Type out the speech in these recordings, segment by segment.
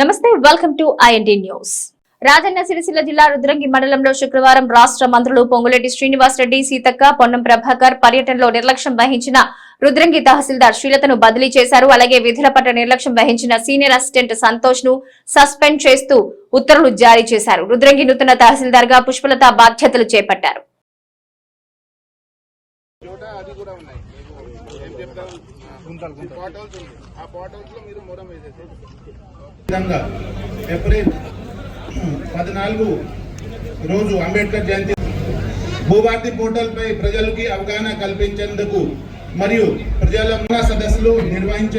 నమస్తే welcome to INT news Rajanna Sircilla జిల్లా రుద్రంగి మండలంలో శుక్రవారం రాష్ట్ర మంత్రులు పొంగులేటి శ్రీనివాస్ రెడ్డి సీతక్క పొన్నం ప్రభాకర్ పర్యటనలో నిర్లక్ష్యం వహించిన రుద్రంగి తహసీల్దార్ శ్రీలతను బదిలీ చేశారు. అలాగే విధుల పట్ల నిర్లక్ష్యం వహించిన సీనియర్ అసిస్టెంట్ సంతోష్ను సస్పెండ్ చేస్తూ ఉత్తర్వులు జారీ చేశారు. రుద్రంగి నూతన తహసీల్దార్గా పుష్పలత బాధ్యతలు చేపట్టారు. విధంగా ఏప్రిల్ పద్నాలుగు రోజు అంబేద్కర్ జయంతి భూభారతి పోర్టల్ పై ప్రజలకి అవగాహన కల్పించేందుకు మరియు ప్రజల సదస్సులు నిర్వహించ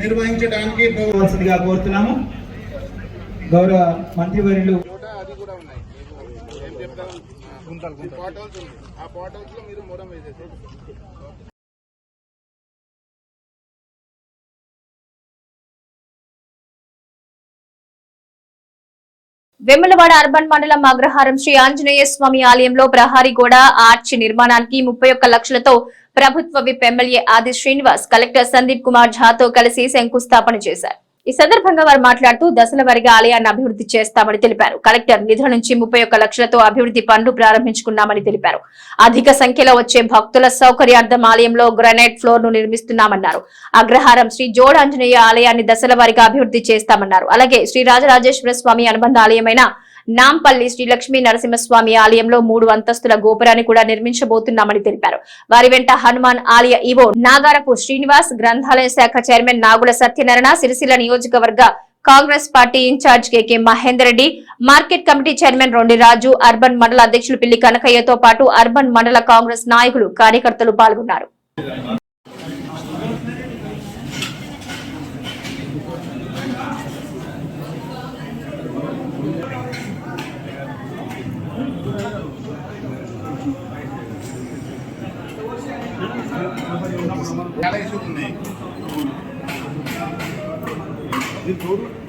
నిర్వహించడానికి కోరుతున్నాము. గౌరవ మంత్రివర్యులు అది కూడా ఉన్నాయి. ఏం చెప్తాం ఉంది. ఆ పాటోల్స్లో మీరు మొరం వేసేసి. వెమ్మలవాడ అర్బన్ మండలం అగ్రహారం శ్రీ ఆంజనేయ స్వామి ఆలయంలో ప్రహారీ గోడ ఆర్చి నిర్మాణానికి ముప్పై ఒక్క లక్షలతో ప్రభుత్వ whip MLA Adi Srinivas collector Sandeep Kumar ఝాతో కలిసి శంకుస్థాపన చేశారు. ఈ సందర్భంగా వారు మాట్లాడుతూ దశల వారిగా ఆలయాన్ని అభివృద్ధి చేస్తామని తెలిపారు. కలెక్టర్ నిధుల నుంచి ముప్పై ఒక్క లక్షలతో అభివృద్ధి పనులు ప్రారంభించుకున్నామని తెలిపారు. అధిక సంఖ్యలో వచ్చే భక్తుల సౌకర్యార్థం ఆలయంలో గ్రనైట్ ఫ్లోర్ను నిర్మిస్తున్నామన్నారు. అగ్రహారం శ్రీ జోడాంజనేయ ఆలయాన్ని దశల వారిగా అభివృద్ధి చేస్తామన్నారు. అలాగే శ్రీ రాజరాజేశ్వర స్వామి అనుబంధ ఆలయమైన నాంపల్లి శ్రీ లక్ష్మీ నరసింహస్వామి ఆలయంలో మూడు అంతస్తుల గోపురాన్ని కూడా నిర్మించబోతున్నామని తెలిపారు. వారి వెంట హనుమాన్ ఆలయ ఈవో నాగారపు శ్రీనివాస్ గ్రంథాలయ శాఖ చైర్మన్ నాగుల సత్యనారాయణ సిరిసిల్ల నియోజకవర్గ Congress party in charge KK Mahender Reddy market committee chairman Rondi Raju urban మండల అధ్యక్షులు పిల్లి కనకయ్యతో పాటు అర్బన్ మండల కాంగ్రెస్ నాయకులు కార్యకర్తలు పాల్గొన్నారు. de tudo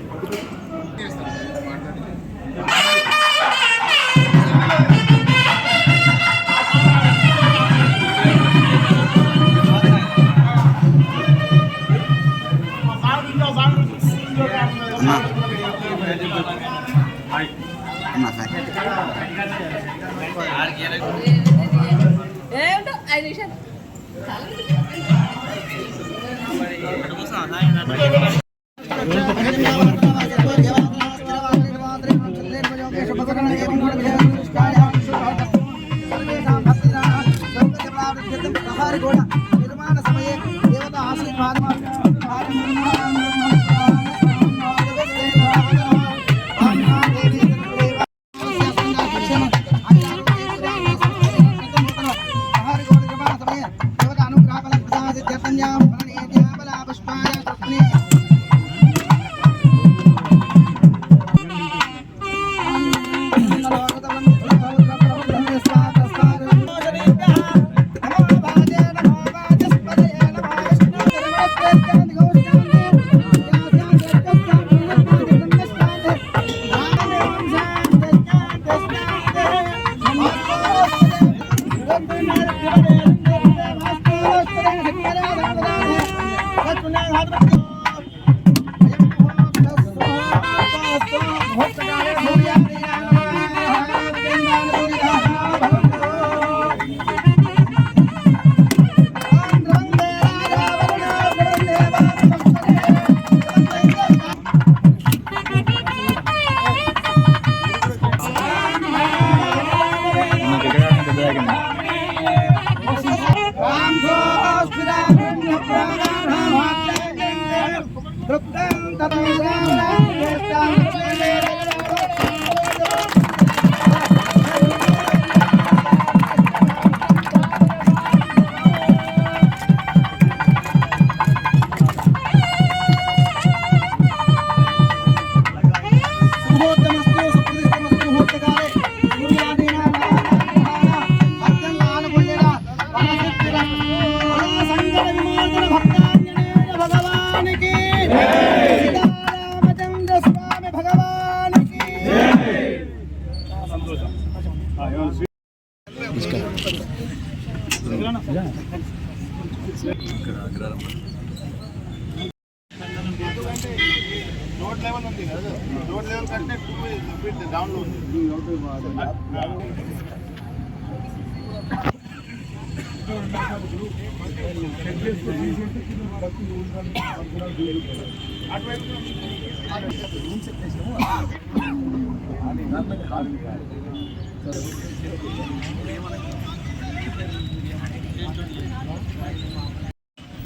నిర్మాణ సమయే దేవత ఆశీర్వాదం ముహూర్తమస్తు Thank you.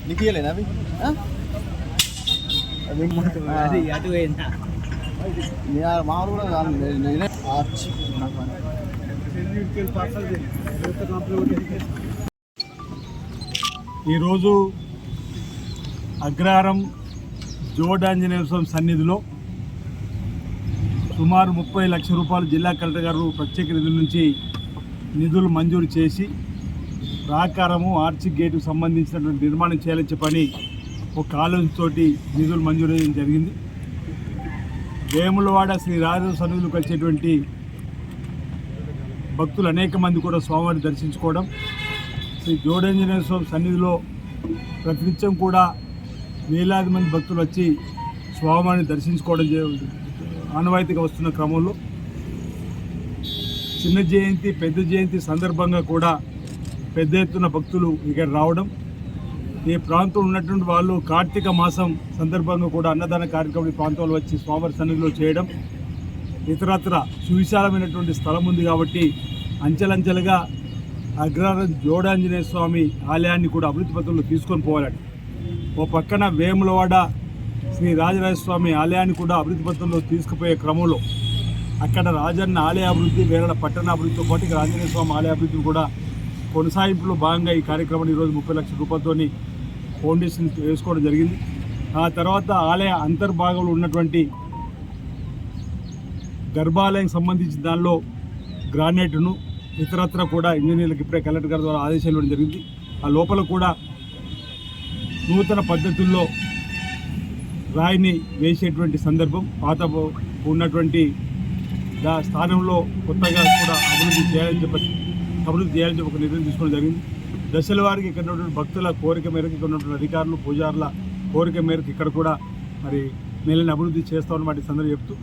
నీకు ఇయ్యలేదా అవి ఆ? అది అటు పోయిందా నేను మామూలు కూడా కాదు నేను- నేనే ఆర్చి నాకు అని. ఈరోజు అగ్రహారం జోడాంజనేయ స్వామి సన్నిధిలో సుమారు ముప్పై లక్షల రూపాయలు జిల్లా కలెక్టర్ గారు ప్రత్యేక నిధుల నుంచి నిధులు మంజూరు చేసి ప్రాకారము ఆర్చి గేటుకు సంబంధించినటువంటి నిర్మాణం చేయాలని చెప్పని ఒక ఆలోచనతోటి నిధులు మంజూరు చేయడం జరిగింది. వేములవాడ శ్రీ రాజు సన్నిధులకు వచ్చేటువంటి భక్తులు అనేక మంది కూడా స్వామివారిని దర్శించుకోవడం శ్రీ జోడంజనేయ స్వామి సన్నిధిలో ప్రతినిత్యం కూడా వేలాది మంది భక్తులు వచ్చి స్వామిని దర్శించుకోవడం ఆనవాయితీగా వస్తున్న క్రమంలో చిన్న జయంతి పెద్ద జయంతి సందర్భంగా కూడా పెద్ద ఎత్తున భక్తులు ఇక్కడ రావడం. ఈ ప్రాంతంలో ఉన్నటువంటి వాళ్ళు కార్తీక మాసం సందర్భంగా కూడా అన్నదాన కార్యక్రమం ఈ ప్రాంతంలో వచ్చి స్వామివారి సన్నిధిలో చేయడం. ఇతరత్ర సువిశాలమైనటువంటి స్థలం ఉంది కాబట్టి అంచెలంచెలుగా అగ్రహారం జోడాంజనేయ స్వామి ఆలయాన్ని కూడా అభివృద్ధి పత్రంలో తీసుకొని పోవాలండి ఓ పక్కన వేములవాడ శ్రీ రాజరాజ స్వామి ఆలయాన్ని కూడా అభివృద్ధి పథంలో తీసుకుపోయే క్రమంలో అక్కడ రాజన్న ఆలయ అభివృద్ధి వేరే పట్టణ అభివృద్ధితో పాటు ఇక ఆంజనేయ స్వామి ఆలయ అభివృద్ధి కూడా కొనసాగింపులో భాగంగా ఈ కార్యక్రమాన్ని ఈరోజు ముప్పై లక్షల రూపాయలతోని ఫౌండేషన్ వేసుకోవడం జరిగింది. ఆ తర్వాత ఆలయ అంతర్భాగంలో ఉన్నటువంటి గర్భాలయం సంబంధించిన దానిలో గ్రానైట్ను ఇతరత్ర కూడా ఇంజనీర్లకు ఇప్పుడే కలెక్టర్ గారి ద్వారా ఆదేశాలు ఇవ్వడం జరిగింది. ఆ లోపల కూడా నూతన పద్ధతుల్లో రాయిని వేసేటువంటి సందర్భం పాత ఉన్నటువంటి దా స్థానంలో కొత్తగా కూడా అభివృద్ధి చేయాలని చెప్పి అభివృద్ధి చేయాలని చెప్పి ఒక నిర్ణయం తీసుకోవడం జరిగింది. దశల వారికి ఇక్కడ ఉన్నటువంటి భక్తుల కోరిక మేరకు ఇక్కడ ఉన్నటువంటి అధికారులు పూజారుల కోరిక మేరకు ఇక్కడ కూడా మరి మేలని అభివృద్ధి చేస్తామని వాటి సందర్భం చెప్తూ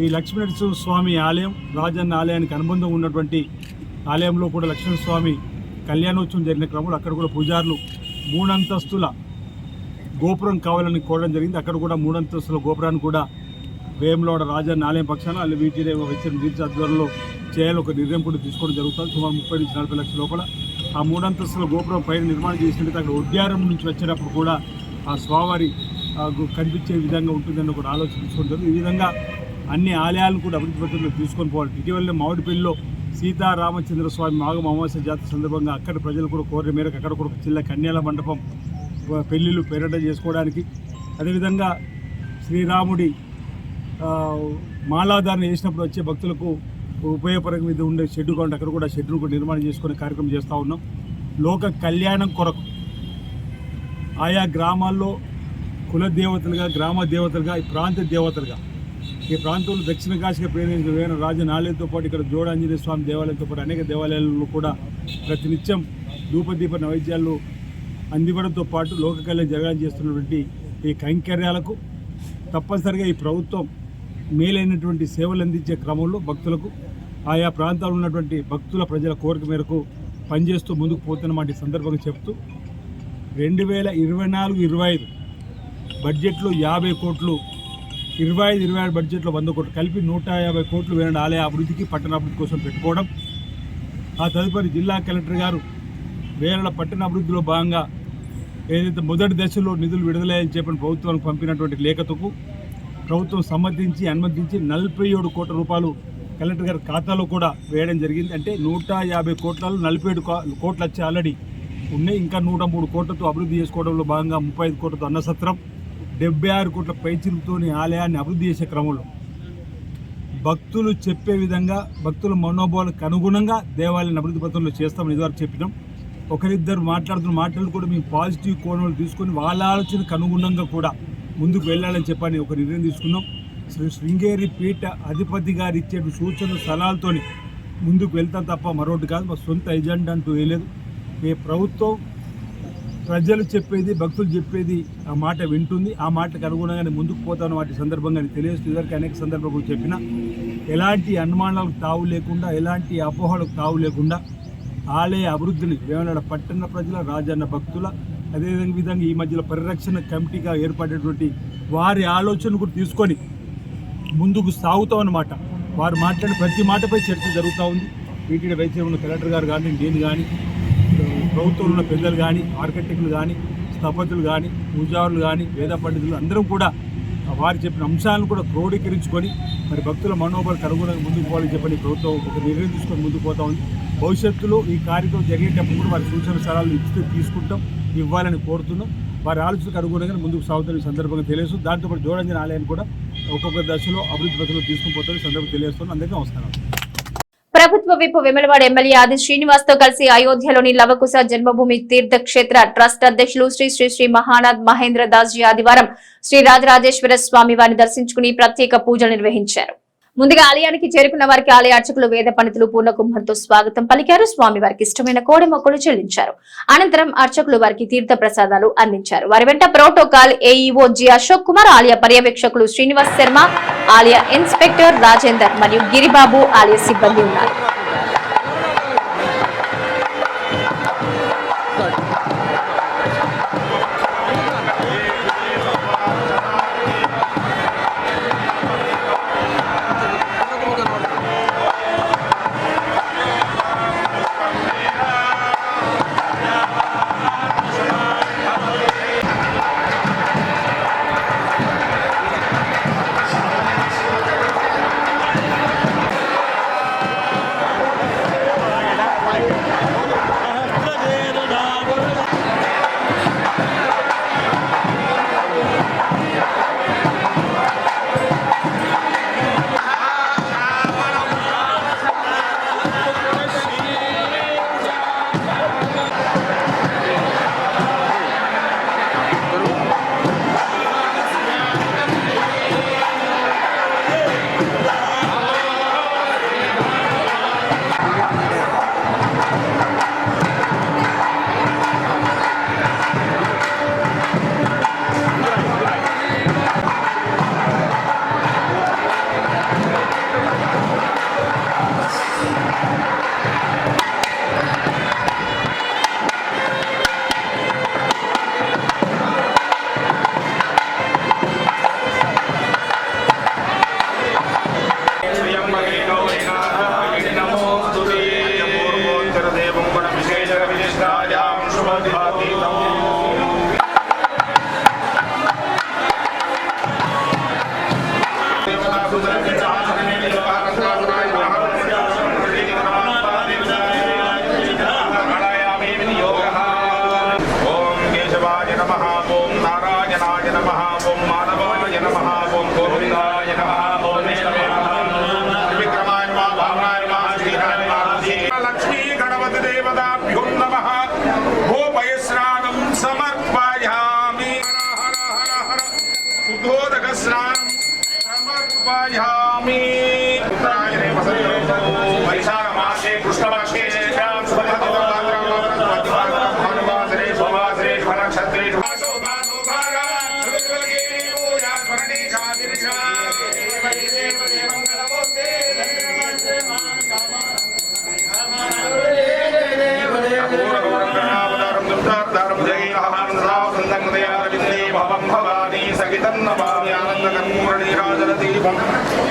ఈ లక్ష్మీనరసింహ స్వామి ఆలయం రాజన్న ఆలయానికి అనుబంధం ఉన్నటువంటి ఆలయంలో కూడా లక్ష్మణ స్వామి కళ్యాణోత్సవం జరిగిన క్రమంలో అక్కడ కూడా పూజారులు మూడంతస్తుల గోపురం కావాలని కోరడం జరిగింది. అక్కడ కూడా మూడంతస్తుల గోపురాన్ని కూడా వేములవాడ రాజా ఆలయం పక్షాన వాళ్ళు వీటిని వచ్చిన నీటి ఆధ్వర్యంలో చేయాలి. ఒక నిర్ణయం కూడా తీసుకోవడం జరుగుతుంది. సుమారు ముప్పై నుంచి నలభై లక్షల లోపల ఆ మూడంతస్తుల గోపురం పైన నిర్మాణం చేసినట్టు అక్కడ ఉద్యారం నుంచి వచ్చేటప్పుడు కూడా ఆ స్వామివారి ఆ, గు- కనిపించే విధంగా ఉంటుందని ఒక ఆలోచన తీసుకుంటారు ఈ విధంగా అన్ని ఆలయాలను కూడా అభివృద్ధి పద్ధతిలో తీసుకొని పోవాలి. ఇటీవల మామిడిపల్లిలో సీతారామచంద్ర స్వామి మాఘం అమావాస్య జాతర సందర్భంగా అక్కడ ప్రజలు కూడా కోరిన మేరకు అక్కడ కూడా జిల్లా కన్యాల మండపం పెళ్ళిళ్ళు పేరట చేసుకోవడానికి అదేవిధంగా శ్రీరాముడి మాలాధారణ చేసినప్పుడు వచ్చే భక్తులకు ఉపయోగపరంగా మీద ఉండే షెడ్డు కావాలి అక్కడ కూడా షెడ్ను కూడా నిర్మాణం చేసుకునే కార్యక్రమం చేస్తూ ఉన్నాం. లోక కళ్యాణం కొరకు ఆయా గ్రామాల్లో కుల దేవతలుగా గ్రామ దేవతలుగా ఈ ప్రాంత దేవతలుగా ఈ ప్రాంతంలో దక్షిణ కాశీగా పేరు వేణ రాజన్ ఆలయంతో పాటు ఇక్కడ జోడ ఆంజనేయ స్వామి దేవాలయంతో పాటు అనేక దేవాలయాలను కూడా ప్రతినిత్యం ధూపదీప నైవేద్యాలు అందివ్వడంతో పాటు లోక కళ్యాణం జరగాలని చేస్తున్నటువంటి ఈ కైంకర్యాలకు తప్పనిసరిగా ఈ ప్రభుత్వం మేలైనటువంటి సేవలు అందించే క్రమంలో భక్తులకు ఆయా ప్రాంతాల్లో ఉన్నటువంటి భక్తుల ప్రజల కోరిక మేరకు పనిచేస్తూ ముందుకు పోతున్నమాట ఈ సందర్భంగా చెప్తూ రెండు వేల ఇరవై నాలుగు ఇరవై ఐదు బడ్జెట్లో యాభై కోట్లు ఇరవై ఐదు ఇరవై ఆరు బడ్జెట్లో వంద కోట్లు కలిపి నూట యాభై కోట్లు వేరే ఆలయ అభివృద్ధికి పట్టణ అభివృద్ధి కోసం పెట్టుకోవడం. ఆ తదుపరి జిల్లా కలెక్టర్ గారు వేరేల పట్టణ అభివృద్ధిలో భాగంగా ఏదైతే మొదటి దశలో నిధులు విడుదలయ్యని చెప్పిన ప్రభుత్వానికి పంపినటువంటి లేఖతకు ప్రభుత్వం సమ్మతించి అనుమతించి నలభై ఏడు కోట్ల రూపాయలు కలెక్టర్ గారి ఖాతాలో కూడా వేయడం జరిగింది. అంటే నూట యాభై కోట్లలో నలభై ఏడు కో- కోట్లు వచ్చి ఆల్రెడీ ఉన్నాయి. ఇంకా నూట మూడు కోట్లతో అభివృద్ధి చేసుకోవడంలో భాగంగా ముప్పై ఐదు కోట్లతో అన్నసత్రం డెబ్బై ఆరు కోట్ల పైచిలతోని ఆలయాన్ని అభివృద్ధి చేసే క్రమంలో భక్తులు చెప్పే విధంగా భక్తుల మనోభావాలకు అనుగుణంగా దేవాలయాన్ని అభివృద్ధి పథంలో చేస్తామని ఇదివరకు చెప్పినాం. ఒకరిద్దరు మాట్లాడుతున్న మాటలు కూడా మేము పాజిటివ్ కోణంలో తీసుకొని వాళ్ళ ఆలోచనకు అనుగుణంగా కూడా ముందుకు వెళ్ళాలని చెప్పని ఒక నిర్ణయం తీసుకున్నాం. శ్రీ శృంగేరి పీఠ అధిపతి గారు ఇచ్చే సూచనలు సలహాలతోని ముందుకు వెళ్తాం తప్ప మరొకటి కాదు. మా సొంత ఎజెండా అంటూ వేయలేదు ఏ ప్రభుత్వం ప్రజలు చెప్పేది భక్తులు చెప్పేది ఆ మాట వింటుంది. ఆ మాటకు అనుగుణంగానే ముందుకు పోతాను వాటి సందర్భంగా తెలియజేస్తూ ఇద్దరికి అనేక సందర్భాలు చెప్పిన ఎలాంటి అనుమానాలకు తావు లేకుండా ఎలాంటి అపోహలకు తావు లేకుండా ఆలయ అభివృద్ధిని వేమనాడ పట్టణ ప్రజల రాజన్న భక్తుల అదేవిధంగా విధంగా ఈ మధ్యలో పరిరక్షణ కమిటీగా ఏర్పడేటువంటి వారి ఆలోచన కూడా తీసుకొని ముందుకు సాగుతాం అన్నమాట వారు మాట్లాడిన ప్రతి మాటపై చర్చ జరుగుతూ ఉంది. వీటి వైద్యం ఉన్న కలెక్టర్ గారు కానీ నేను కానీ ప్రభుత్వంలో ఉన్న పెద్దలు కానీ ఆర్కిటెక్టులు కానీ స్థపతులు కానీ పూజారులు కానీ వేద పండితులు అందరం కూడా వారు చెప్పిన అంశాలను కూడా క్రోడీకరించుకొని మరి భక్తుల మనోబలకు అనుగుణంగా ముందుకు పోవాలని చెప్పని ప్రభుత్వం ఒక నిర్ణయం తీసుకొని ముందుకు పోతా ఉంది. భవిష్యత్తులో ఈ కార్యక్రమం జరిగేటప్పుడు కూడా వారి సూచన సలహాలు ఇస్తూ తీసుకుంటాం ఇవ్వాలని కోరుతున్నాం. వారి ఆలోచనకు అనుగుణంగా ముందుకు సాగుతున్న సందర్భంగా తెలియదు దాంతోపాటు జోడంజన ఆలయాన్ని కూడా ఒక్కొక్క దశలో అభివృద్ధి పథకంలో తీసుకుని పోతున్న సందర్భం సందర్భంగా తెలియజేస్తున్నాం. అందరికీ నమస్కారం. ప్రభుత్వ విప్ వెమలవాడ ఎమ్మెల్యే ఆది శ్రీనివాస్తో కలిసి అయోధ్యలోని లవకుశ జన్మభూమి తీర్థక్షేత్ర ట్రస్ట్ అధ్యక్షులు శ్రీ శ్రీ శ్రీ మహానాథ్ మహేంద్ర దాస్ జీ ఆదివారం శ్రీ రాజరాజేశ్వర స్వామి వారిని దర్శించుకుని ప్రత్యేక పూజలు నిర్వహించారు. ముందుగా ఆలయానికి చేరుకున్న వారికి ఆలయ అర్చకులు వేద పండితులు పూర్ణకుంభంతో స్వాగతం పలికారు. స్వామి వారికి ఇష్టమైన కోడి మొక్కలు చెల్లించారు. అనంతరం అర్చకులు వారికి తీర్థ ప్రసాదాలు అందించారు. వారి వెంట protocol AEO G Ashok Kumar ఆలయ పర్యవేక్షకులు శ్రీనివాస్ శర్మ ఆలయ ఇన్స్పెక్టర్ రాజేందర్ మరియు గిరిబాబు ఆలయ సిబ్బంది ఉన్నారు.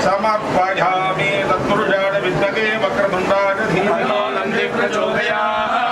సమర్పయామి తత్పురుషాణ విద్యతే వక్రతుండాయ ధీమనంది ప్రచోదయాత్ శంభవే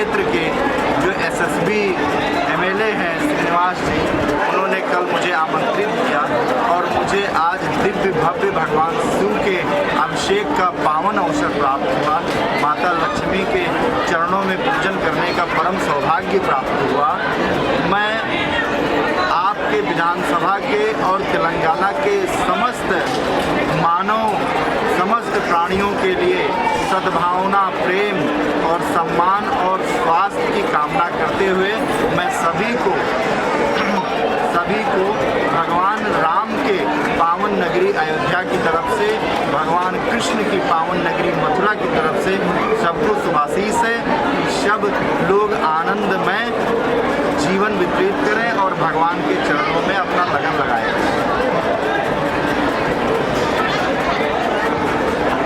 क्षेत्र के जो एसएसबी एमएलए हैं, श्रीनिवास जी, उन्होंने कल मुझे आमंत्रित किया और मुझे आज दिव्य भव्य भगवान शिव के अभिषेक का पावन अवसर प्राप्त हुआ। माता लक्ष्मी के चरणों में पूजन करने का परम सौभाग्य प्राप्त हुआ। मैं आपके विधानसभा के और तेलंगाना के समस्त मानव, समस्त प्राणियों के लिए सद्भावना, प्रेम और सम्मान और कामना करते हुए मैं सभी को सभी को भगवान राम के पावन नगरी अयोध्या की तरफ़ से, भगवान कृष्ण की पावन नगरी मथुरा की तरफ़ से सबको शुभाशीष है। सब लोग आनंदमय जीवन व्यतीत करें और भगवान के चरणों में अपना लगन लगाएँ।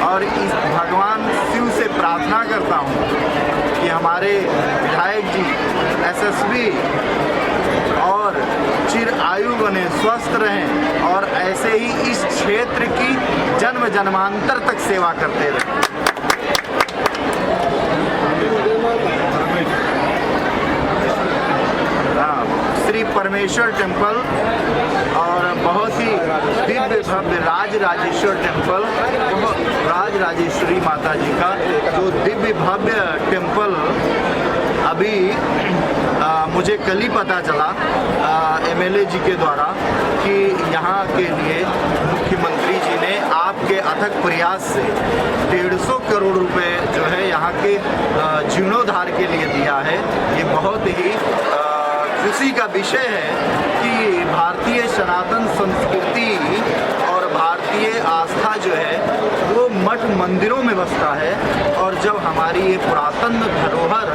और इस भगवान शिव से प्रार्थना करता हूँ। कि हमारे विधायक जी एसएसबी और चिर आयु बने स्वस्थ रहें और ऐसे ही इस क्षेत्र की जन्म जन्मांतर तक सेवा करते रहें हाँ, श्री परमेश्वर टेंपल और बहुत ही दिव्य भव्य राज राजेश्वर टेंपल राज राजेश्वरी माता जी का जो दिव्य भव्य टेंपल अभी आ, मुझे कल ही पता चला एमएलए जी के द्वारा कि यहाँ के लिए मुख्यमंत्री जी ने आपके अथक प्रयास से डेढ़ सौ करोड़ रुपए जो है यहाँ के जीर्णोद्धार के लिए दिया है। ये बहुत ही आ, खुशी का विषय है कि भारतीय सनातन संस्कृति और भारतीय आस्था जो है, वो मठ मंदिरों में बसता है। और जब हमारी ये पुरातन धरोहर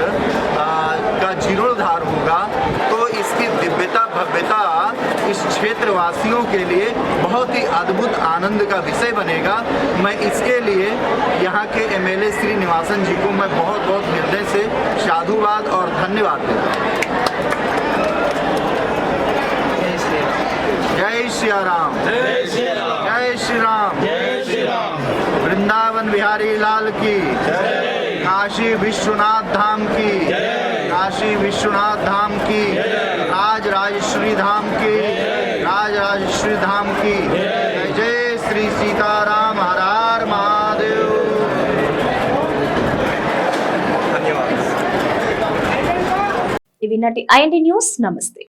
का जीर्णोद्धार होगा तो इसकी दिव्यता, भव्यता इस क्षेत्रवासियों के लिए बहुत ही अद्भुत आनंद का विषय बनेगा। मैं इसके लिए यहाँ के एमएलए श्री निवासन जी को मैं बहुत बहुत हृदय से साधुवाद और धन्यवाद देता हूँ। जय श्री राम जय श्री राम जय श्री राम वृंदावन बिहारी लाल की काशी विश्वनाथ धाम की काशी विश्वनाथ धाम की राज राजेश्वरी धाम की राज राजेश्वरी धाम की जय जय श्री सीताराम हर हर महादेव धन्यवाद ఇవి నటి ఐఎన్టీ న్యూస్ నమస్తే